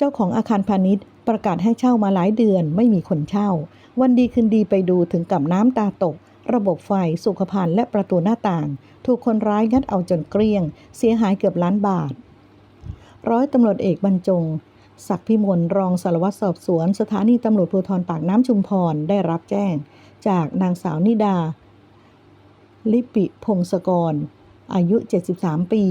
จ้าของอาคารพาณิชย์ ประกาศให้เช่ามาหลายเดือนไม่มีคนเช่า วันดีคืนดีไปดูถึงกับน้ำตาตก ระบบไฟสุขภัณฑ์และประตูหน้าต่าง ถูกคนร้ายงัดเอาจนเกลี้ยง เสียหายเกือบล้านบาท ร้อยตำรวจเอกบรรจงศักพิมลรองสารวัตรสอบสวน สถานีตำรวจภูธรปากน้ำชุมพรได้รับแจ้ง จากนางสาวนิดา ลิปิพงศกร อายุ 73 ปี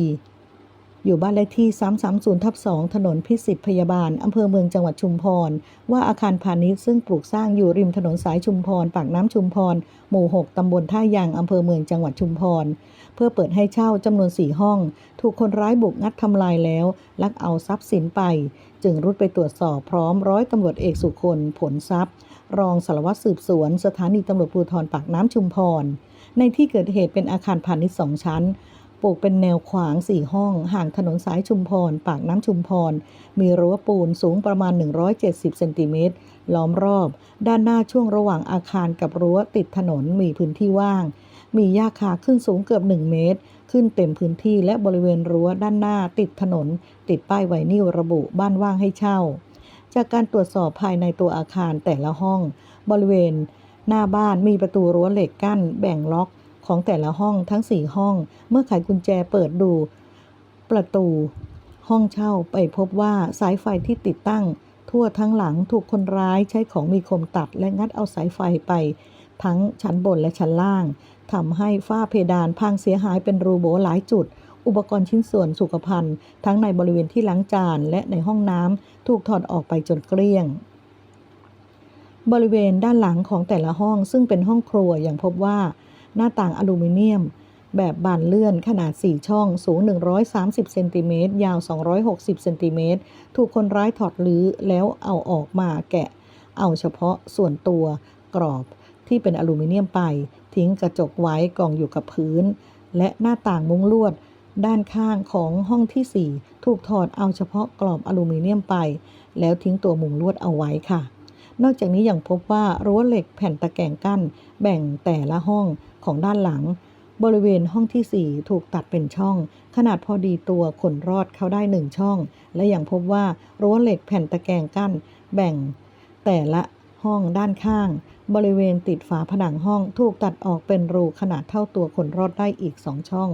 อยู่บ้านเลขที่ 330ทับ2ถนนพิสิทธิพยาบาล อำเภอเมืองจังหวัดชุมพร ว่าอาคารพาณิชย์ซึ่งปลูกสร้างอยู่ริมถนนสายชุมพร ปากน้ำชุมพร หมู่ 6ตำบลท่ายาง อำเภอเมืองจังหวัดชุมพร เพื่อเปิดให้เช่าจำนวน 4 ห้อง ถูกคนร้ายบุกงัดทำลายแล้ว ลักเอาทรัพย์สินไป จึงรุดไปตรวจสอบพร้อมร้อยตำรวจเอกสุคนผลทรัพย์ รองสารวัตรสืบสวน สถานีตำรวจภูธรปากน้ำชุมพร ในที่เกิดเหตุเป็นอาคารพาณิชย์สองชั้น ปลูกเป็นแนวขวางสี่ห้อง ห่างถนนสายชุมพร ปากน้ำชุมพร มีรั้วปูนสูงประมาณ 170 เซนติเมตร ล้อมรอบ ด้านหน้าช่วงระหว่างอาคารกับรั้วติดถนนมีพื้นที่ว่าง มีหญ้าคาขึ้นสูงเกือบ 1 เมตร ขึ้นเต็มพื้นที่และบริเวณรั้วด้านหน้าติดถนน ติดป้ายไวนิลระบุบ้านว่างให้เช่า จากการตรวจสอบภายในตัวอาคารแต่ละห้อง บริเวณ หน้าบ้านมีประตูรั้วเหล็กกั้น แบ่งล็อก ของแต่ละห้องทั้ง4ห้อง เมื่อไขกุญแจเปิดดู ประตู ห้องเช่าไปพบว่าสายไฟที่ติดตั้ง ทั่วทั้งหลังถูกคนร้ายใช้ของมีคมตัดและงัดเอาสายไฟไป ทั้งชั้นบนและชั้นล่างทำให้ฝ้าเพดานพังเสียหายเป็นรูโบหลายจุด อุปกรณ์ชิ้นส่วนสุขภัณฑ์ ทั้งในบริเวณที่ล้างจานและในห้องน้ำถูกถอดออกไปจนเกลี้ยงบริเวณด้านหลังของแต่ละห้องซึ่งเป็นห้องครัวยังพบว่า หน้าต่างอลูมิเนียม แบบบานเลื่อนขนาด 4 ช่อง สูง 130 เซนติเมตร ยาว 260 เซนติเมตร ถูกคนร้ายถอดลื้อแล้วเอาออกมาแกะ เอาเฉพาะส่วนตัวกรอบที่เป็นอลูมิเนียมไป ทิ้งกระจกไว้กองอยู่กับพื้น และหน้าต่างมุ้งลวด ด้านข้างของห้องที่ 4 ถูกถอดเอาเฉพาะกรอบอลูมิเนียมไป แล้วทิ้งตัวมุงลวดเอาไว้ค่ะ นอกจากนี้ยังพบว่ารั้วเหล็กแผ่นตะแกรงกั้น แบ่งแต่ละห้องของด้านหลัง บริเวณห้องทีสี่ 4 ถูกตัดเป็นช่อง ขนาดพอดีตัวคนรอดเข้าได้หนึ่งช่อง และยังพบว่ารั้วเหล็กแผ่นตะแกรงกั้น แบ่งแต่ละห้องด้านข้าง บริเวณติดฝาผนังห้องถูกตัดออกเป็นรูขนาดเท่าตัวคนรอดได้อีกสองช่อง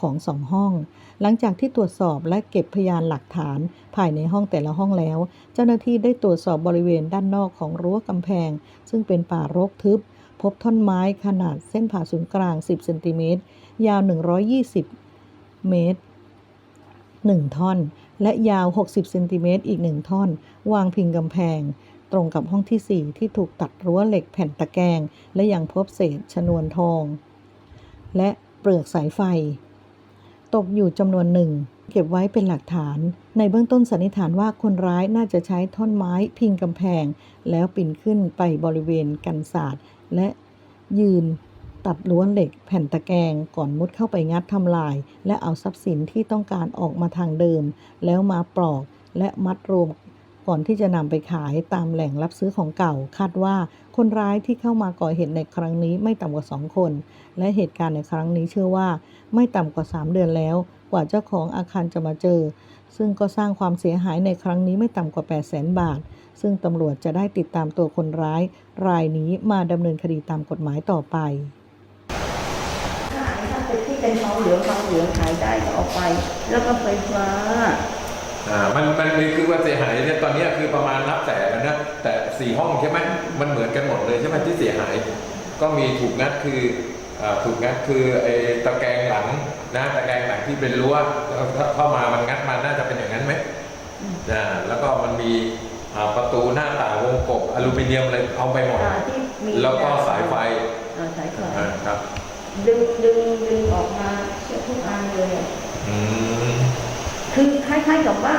ของสองห้อง หลังจากที่ตรวจสอบและเก็บพยานหลักฐานภายในห้องแต่ละห้องแล้ว เจ้าหน้าที่ได้ตรวจสอบบริเวณด้านนอกของรั้วกำแพง ซึ่งเป็นป่ารกทึบ พบท่อนไม้ขนาดเส้นผ่าศูนย์กลาง 10เซนติเมตรยาว 120 เมตร 1 ท่อน และยาว 60เซนติเมตรอีก 1 ท่อน วางพิงกำแพงตรงกับห้องทีสี่4 ที่ถูกตัดรั้วเหล็กแผ่นตะแกรงและยังพบเศษชนวนทอง และเปลือกสายไฟ ตกอยู่จำนวนหนึ่ง เก็บไว้เป็นหลักฐาน ในเบื้องต้นสันนิษฐานว่าคนร้ายน่าจะใช้ท่อนไม้พิงกำแพง แล้วปีนขึ้นไปบริเวณกันศาสตร์ และยืนตัดล้วนเหล็กแผ่นตะแกรงก่อนมุดเข้าไปงัดทำลาย และเอาทรัพย์สินที่ต้องการออกมาทางเดิม แล้วมาปลอกและมัดรวม ก่อนที่จะนำไปขายตามแหล่งรับซื้อของเก่า คาดว่าคนร้ายที่เข้ามาก่อเหตุในครั้งนี้ไม่ต่ำกว่า 2 คน และเหตุการณ์ในครั้งนี้เชื่อว่าไม่ต่ำกว่า 3 เดือนแล้ว กว่าเจ้าของอาคารจะมาเจอ ซึ่งก็สร้างความเสียหายในครั้งนี้ไม่ต่ำกว่า 8 0 0 0 0 0บาท ซึ่งตำรวจจะได้ติดตามตัวคนร้าย รายนี้มาดำเนินคดีตามกฎหมายต่อไปขายถ้าเป็นที่เป็นทองเหลืองทองเหลืองขายได้ก็เอาไป แล้วก็ไฟฟ้า อ่ามันมันคือคือว่าเสียหายเนี่ยตอนเนี้ยคือประมาณนับแต่แล้วนะแต่สี่ห้องใช่ไหมมันเหมือนกันหมดเลยใช่ไหมที่เสียหาย ก็มีถูกงัดคืออ่าถูกงัดคือไอ้ตะแกรงหลังนะตะแกรงหลังที่เป็นรั้วแล้วถ้าเข้ามามันงัดมาน่าจะเป็นอย่างนั้นไหมอ่าแล้วก็มันมีอ่าประตูหน้าต่างวงกบอลูมิเนียมอะไรเอาไปหมดอ่าที่มีแล้วก็สายไฟอ่าสายไฟอ่าครับดึงดึงดึงออกมาเชื่อทุกอันเลยอะอืมคือค ล้ายๆกับว่า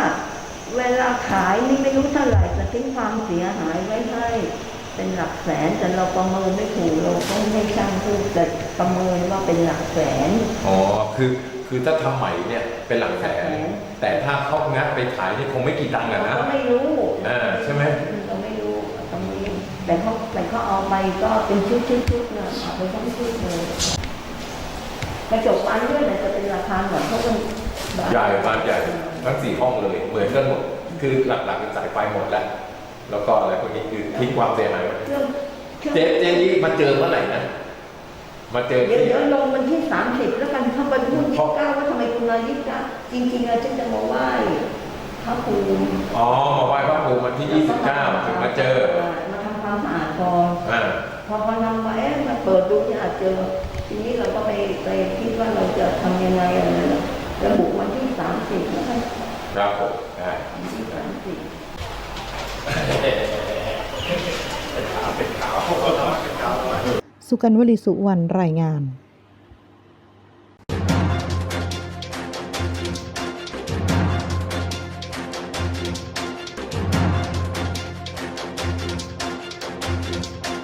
เวลาขายนี่ไม่รู้เท่าไหร่แต่ทิ้งความเสียหายไว้ให้เป็นหลักแสนแต่เราประเมินไม่ถูกเราต้องให้ช่างพูดแต่ประเมินว่าเป็นหลักแสน อ๋อ คือคือถ้าทำใหม่เนี่ยเป็นหลักแสน แต่ถ้าเขางัดไปขายนี่คงไม่กี่ตังค์อะนะเราไม่รู้อ่าใช่ไหมเราไม่รู้ตรงนี้แต่เขาแต่เขาเอาไปก็เป็นชุดชุดชุดๆๆนะเอาไปทั้งชุดเลยกระจกบานเลื่อนเนี่ยจะเป็นราคาหน่อยเพราะมัน ใหญ่บานใหญ่ทั้งสี่ห้องเลย เหมือนกันหมดอืมคือหลักๆเป็นสายไฟหมดแล้ว แล้วก็อะไรพวกนี้คือทิ้งความเสียหายไว้เครื่องเครื่องเจ๊เจ๊นี่มาเจอเมื่อไหร่นะ มาเจอเดี๋ยวที่ เดี๋ยวลงวันที่สามสิบแล้วกันถ้าวันพูดยี่สิบเก้าว่าทำไมคุณมายี่สิบเก้าจริงๆเราจะมาไหว้พระภูมิอ๋อ มาไหว้พระภูมิวันที่ 29 ถึงมาเจอ มาทำความสะอาดก่อน อ่า พอพอนำมาเอ๊ะมาเปิดดูที่อาจเจอทีนี้เราก็ไปไปคิดว่าเราจะทำยังไงอะไรนะระบุวันที่สามสิบแล้วกัน ครับผมได้วันที่สามสิบสุกันวลีสุวรรณรายงาน